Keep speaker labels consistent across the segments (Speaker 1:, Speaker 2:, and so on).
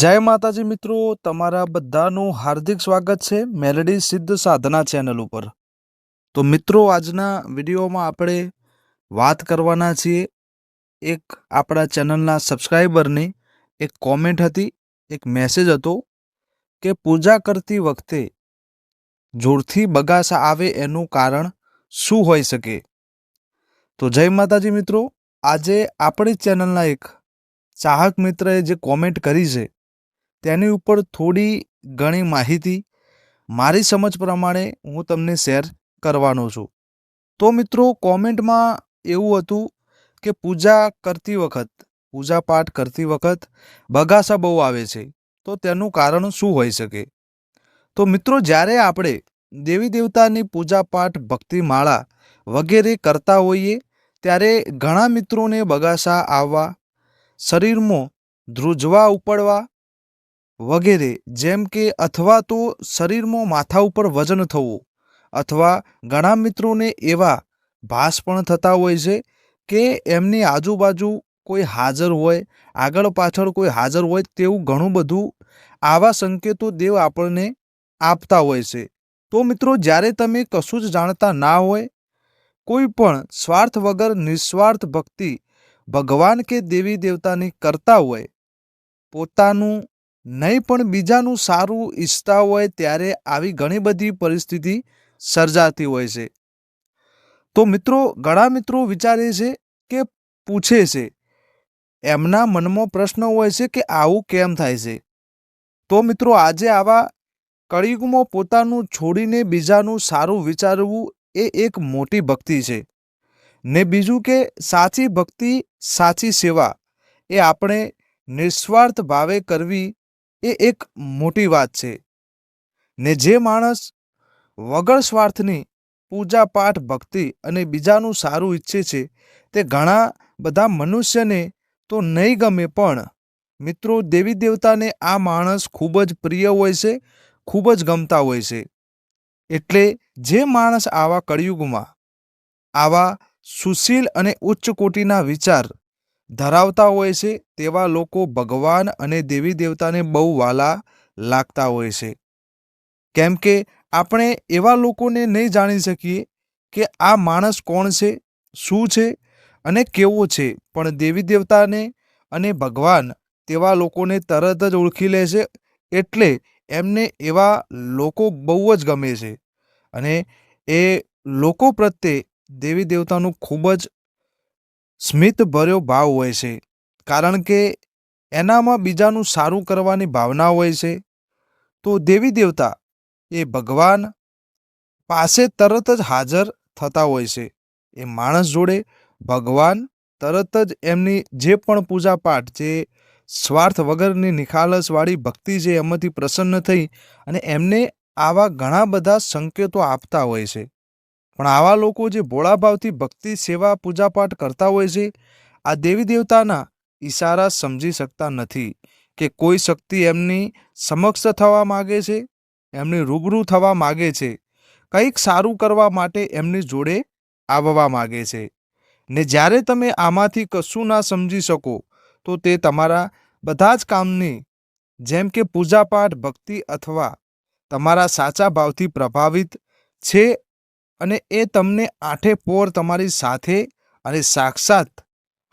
Speaker 1: જય માતાજી મિત્રો, તમારા બધાનું હાર્દિક સ્વાગત છે મેલેડી સિદ્ધ સાધના ચેનલ ઉપર. તો મિત્રો, આજના વિડીયોમાં આપણે વાત કરવાના છીએ એક આપણા ચેનલના સબસ્ક્રાઈબરની એક કોમેન્ટ હતી, એક મેસેજ હતો કે પૂજા કરતી વખતે જોરથી બગાસા આવે એનું કારણ શું હોઈ શકે? તો જય માતાજી મિત્રો, આજે આપણી ચેનલના એક ચાહક મિત્રએ જે કોમેન્ટ કરી છે તેની ઉપર થોડી ઘણી માહિતી મારી સમજ પ્રમાણે હું તમને શેર કરવાનો છું. તો મિત્રો, કોમેન્ટમાં એવું હતું કે પૂજા કરતી વખત, પૂજા પાઠ કરતી વખત બગાસા બહુ આવે છે. તો તેનું કારણ શું હોઈ શકે? તો મિત્રો, જ્યારે આપણે દેવી દેવતાની પૂજા પાઠ ભક્તિ માળા વગેરે કરતા હોઈએ, ત્યારે ઘણા મિત્રોને બગાસા આવવા, શરીરમાં ધ્રુજવા ઉપડવા વગેરે, જેમ કે અથવા તો શરીરમાં માથા ઉપર વજન થવું અથવા ઘણા મિત્રોને એવા ભાસ પણ થતા હોય છે કે એમની આજુબાજુ કોઈ હાજર હોય, આગળ પાછળ કોઈ હાજર હોય તેવું ઘણું બધું આવા સંકેતો દેવ આપણને આપતા હોય છે. તો મિત્રો, જ્યારે તમે કશું જ જાણતા ના હોય, કોઈ પણ સ્વાર્થ વગર નિસ્વાર્થ ભક્તિ ભગવાન કે દેવી દેવતાની કરતા હોય, પોતાનું નહીં, પણ બીજાનું સારું ઈચ્છતા હોય ત્યારે આવી ઘણી બધી પરિસ્થિતિ સર્જાતી હોય છે. તો મિત્રો, ઘણા મિત્રો વિચારે છે કે પૂછે છે, એમના મનમાં પ્રશ્ન હોય છે કે આવું કેમ થાય છે? તો મિત્રો, આજે આવા કળિયુગમાં પોતાનું છોડીને બીજાનું સારું વિચારવું એ એક મોટી ભક્તિ છે. ને બીજું કે સાચી ભક્તિ, સાચી સેવા એ આપણે નિસ્વાર્થ ભાવે કરવી એ એક મોટી વાત છે ને જે માણસ વગર સ્વાર્થની પૂજા પાઠ, ભક્તિ અને બીજાનું સારું ઈચ્છે છે, તે ઘણા બધા મનુષ્યને તો નહીં ગમે પણ મિત્રો દેવી દેવતાને આ માણસ ખૂબ જ પ્રિય હોય છે, ખૂબ જ ગમતા હોય છે. એટલે જે માણસ આવા કળિયુગમાં આવા સુશીલ અને ઉચ્ચ કોટીના વિચાર ધરાવતા હોય છે, તેવા લોકો ભગવાન અને દેવી દેવતાને બહુ વાલા લાગતા હોય છે. કેમ કે આપણે એવા લોકોને નહીં જાણી શકીએ કે આ માણસ કોણ છે, શું છે અને કેવો છે. પણ દેવી દેવતાને અને ભગવાન તેવા લોકોને તરત જ ઓળખી લે છે, એટલે એમને એવા લોકો બહુ જ ગમે છે. અને એ લોકો પ્રત્યે દેવી દેવતાનું ખૂબ જ સ્મિત ભર્યો ભાવ હોય છે, કારણ કે એનામાં બીજાનું સારું કરવાની ભાવના હોય છે. તો દેવી દેવતા એ ભગવાન પાસે તરત જ હાજર થતા હોય છે. એ માણસ જોડે ભગવાન તરત જ એમની જે પણ પૂજાપાઠ, જે સ્વાર્થ વગરની નિખાલસવાળી ભક્તિ જે એમાંથી પ્રસન્ન થઈ અને એમને આવા ઘણા બધા સંકેતો આપતા હોય છે. પણ આવા લોકો જે ભોળાભાવથી ભક્તિ, સેવા, પૂજાપાઠ કરતા હોય છે, આ દેવી દેવતાના ઈશારા સમજી શકતા નથી કે કોઈ શક્તિ એમની સમક્ષ થવા માગે છે, એમની રૂબરૂ થવા માગે છે, કંઈક સારું કરવા માટે એમની જોડે આવવા માગે છે. ને જ્યારે તમે આમાંથી કશું ના સમજી શકો, તો તે તમારા બધા જ કામની, જેમ કે પૂજાપાઠ, ભક્તિ અથવા તમારા સાચા ભાવથી પ્રભાવિત છે અને એ તમને આઠે પોર તમારી સાથે અને સાક્ષાત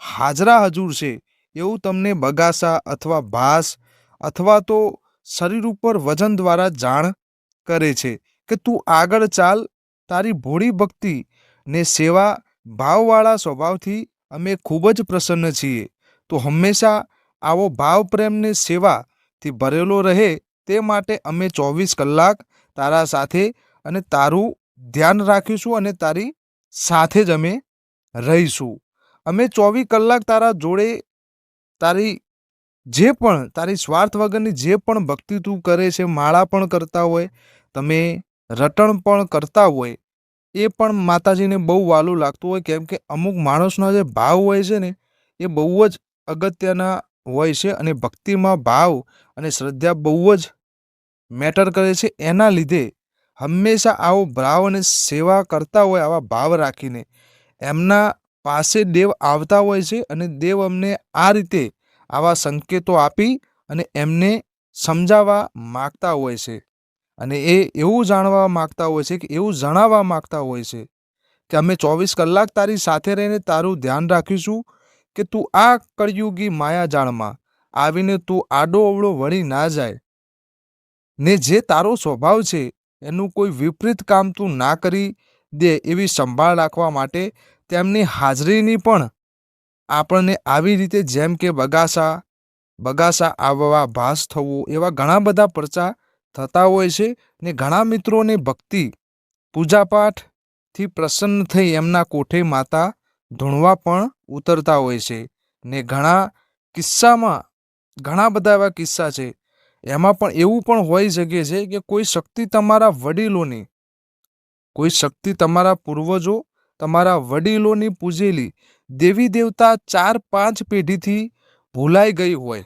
Speaker 1: હાજરા હજુર છે. એવું તમને બગાસા અથવા ભાસ અથવા તો શરીર ઉપર વજન દ્વારા જાણ કરે છે કે તું આગળ ચાલ, તારી ભોળી ભક્તિ ને સેવા ભાવવાળા સ્વભાવથી અમે ખૂબ જ પ્રસન્ન છીએ. તો હંમેશા આવો ભાવ પ્રેમને સેવાથી ભરેલો રહે તે માટે અમે ચોવીસ કલાક તારા સાથે અને તારું ધ્યાન રાખીશું અને તારી સાથે જ અમે રહીશું. અમે ચોવીસ કલાક તારા જોડે તારી જે પણ, તારી સ્વાર્થ વગરની જે પણ ભક્તિ તું કરે છે, માળા પણ કરતા હોય, તમે રટણ પણ કરતા હોય, એ પણ માતાજીને બહુ વાલું લાગતું હોય, કેમ કે અમુક માણસનો જે ભાવ હોય છે ને, એ બહુ જ અગત્યના હોય છે અને ભક્તિમાં ભાવ અને શ્રદ્ધા બહુ જ મેટર કરે છે. એના લીધે હંમેશા આવો ભાવ અને સેવા કરતા હોય આવા ભાવ રાખીને. એમના પાસે દેવ આવતા હોય છે અને દેવ અમને આ રીતે આવા સંકેતો આપી અને એમને સમજાવવા માગતા હોય છે. અને એ એવું જાણવા માગતા હોય છે કે એવું જણાવવા માગતા હોય છે કે અમે ચોવીસ કલાક તારી સાથે રહીને તારું ધ્યાન રાખીશું કે તું આ કળિયુગી માયાજાળમાં આવીને તું આડો અવળો વળી ના જાય. ને જે તારો સ્વભાવ છે એનું કોઈ વિપરીત કામ તું ના કરી દે એવી સંભાળ રાખવા માટે તેમની હાજરીની પણ આપણને આવી રીતે જેમ કે બગાસા બગાસા આવવા ભાસ થવો એવા ઘણા બધા પરચા થતા હોય છે ને ઘણા મિત્રોને ભક્તિ, પૂજાપાઠથી પ્રસન્ન થઈ એમના કોઠે માતા ધૂણવા પણ ઉતરતા હોય છે ને ઘણા કિસ્સામાં, ઘણા બધા એવા કિસ્સા છે એમાં પણ એવું પણ હોઈ શકે છે કે કોઈ શક્તિ તમારા વડીલોની, કોઈ શક્તિ તમારા પૂર્વજો, તમારા વડીલોની પૂજેલી દેવી દેવતા ચાર પાંચ પેઢીથી ભૂલાઈ ગઈ હોય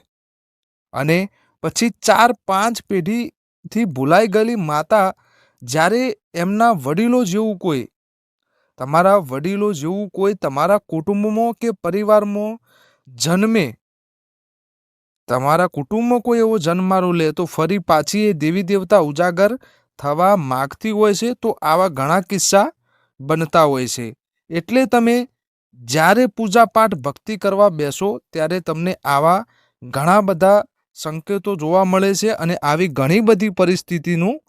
Speaker 1: અને પછી ચાર પાંચ પેઢીથી ભૂલાઈ ગયેલી માતા જ્યારે એમના વડીલો જેવું કોઈ, તમારા વડીલો જેવું કોઈ તમારા કુટુંબમાં કે પરિવારમાં જન્મે તમારા કુટુંબમાં કોઈ એવો જન્મારો લે તો ફરી પાછી એ દેવી દેવતા ઉજાગર થવા માગતી હોય છે તો આવા ઘણા કિસ્સા બનતા હોય છે. એટલે તમે જ્યારે પૂજાપાઠ ભક્તિ કરવા બેસો ત્યારે તમને આવા ઘણા બધા સંકેતો જોવા મળે છે અને આવી ઘણી બધી પરિસ્થિતિનું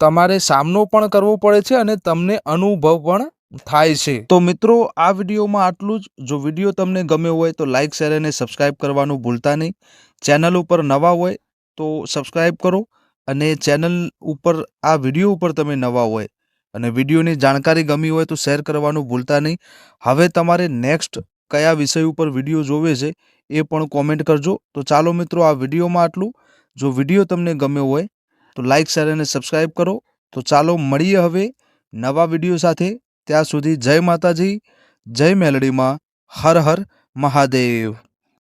Speaker 1: તમારે સામનો પણ કરવો પડે છે અને તમને અનુભવ પણ થાય છે. તો મિત્રો, આ વિડીયોમાં આટલું જ. જો વીડિયો તમને ગમ્યો હોય તો લાઇક શેર અને સબસ્ક્રાઇબ કરવાનું ભૂલતા નહીં. ચેનલ ઉપર નવા હોય તો સબસ્ક્રાઇબ કરો અને ચેનલ ઉપર, આ વીડિયો ઉપર તમે નવા હોય અને વિડીયોની જાણકારી ગમી હોય તો શેર કરવાનું ભૂલતા નહીં. હવે તમારે નેક્સ્ટ કયા વિષય ઉપર વીડિયો જોવે છે એ પણ કોમેન્ટ કરજો. તો ચાલો મિત્રો, આ વિડીયોમાં આટલું. જો વીડિયો તમને ગમ્યો હોય તો લાઇક શેર અને સબસ્ક્રાઇબ કરો. તો ચાલો મળીએ હવે નવા વીડિયો સાથે. ત્યાં સુધી જય માતાજી જય મેલડીમાં હર હર મહાદેવ.